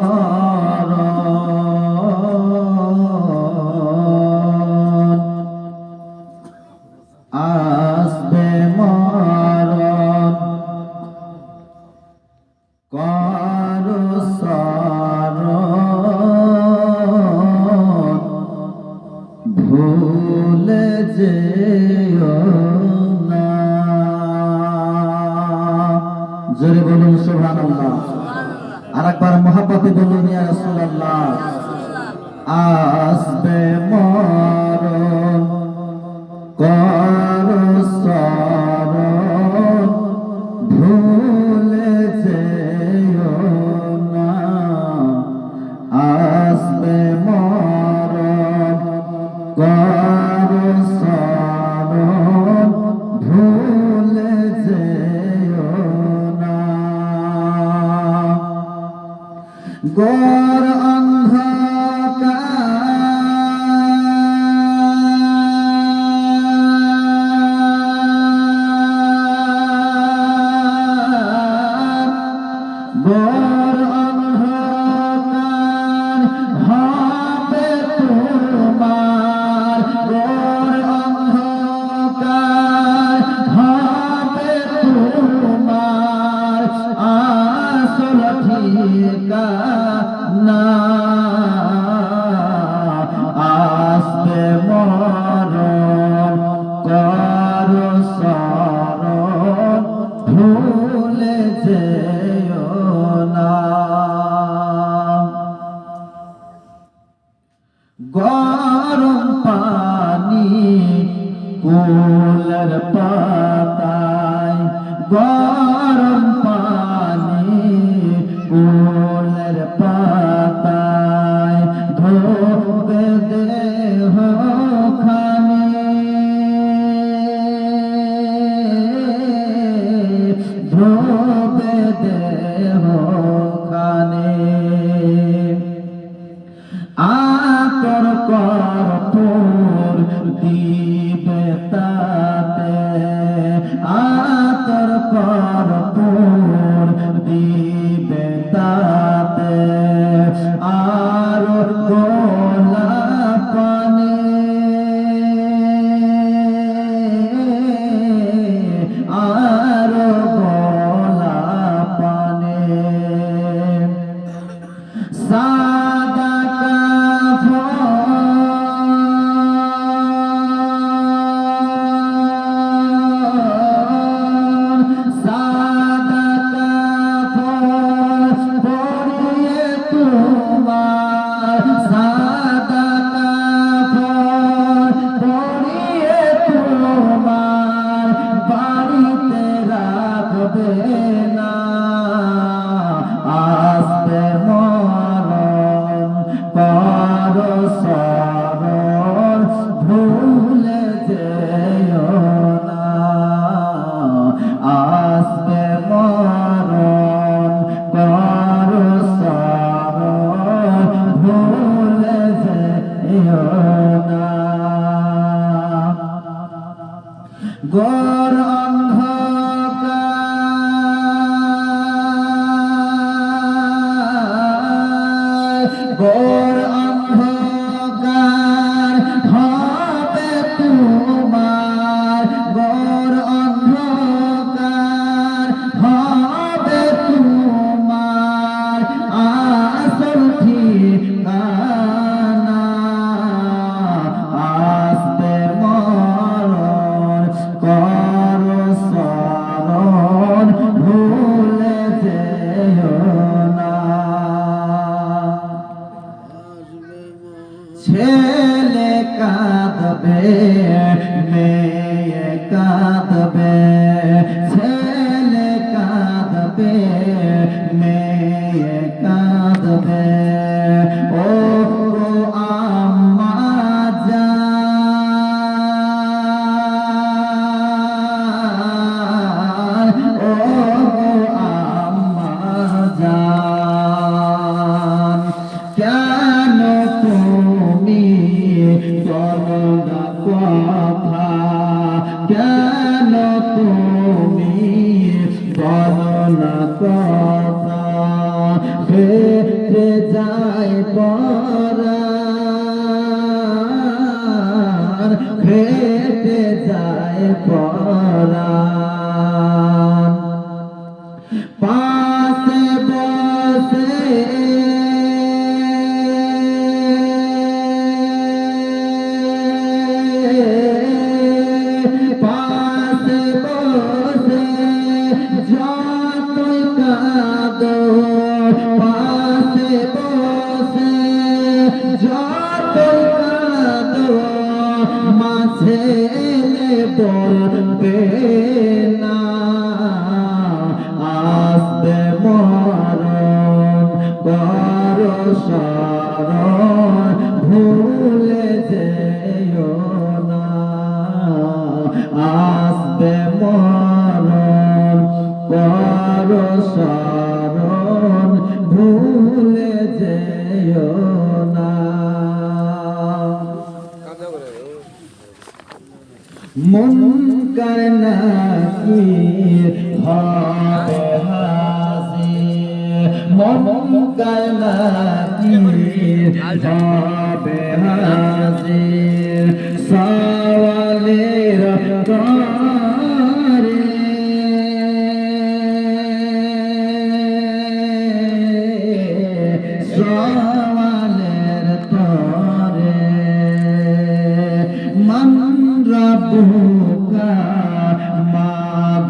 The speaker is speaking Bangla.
Oh. ডাকতে বলুন রাসূলুল্লাহ আসবে মরণ কর গরম পানি কোলার পাতায়। গরম পানি be God. কেন তুমি বলো না কথা। ফেরে যায় পরার ফেরে যায় পরার বলবে না। আসবে মরণ বড় শরণ, ভুলে যেও না। আসবে মরণ বড় শরণ, ভুলে যেও না। মুনকার নাকি হবে হাজির। মুনকার নাকি হবে হাজির। সওয়ালের করে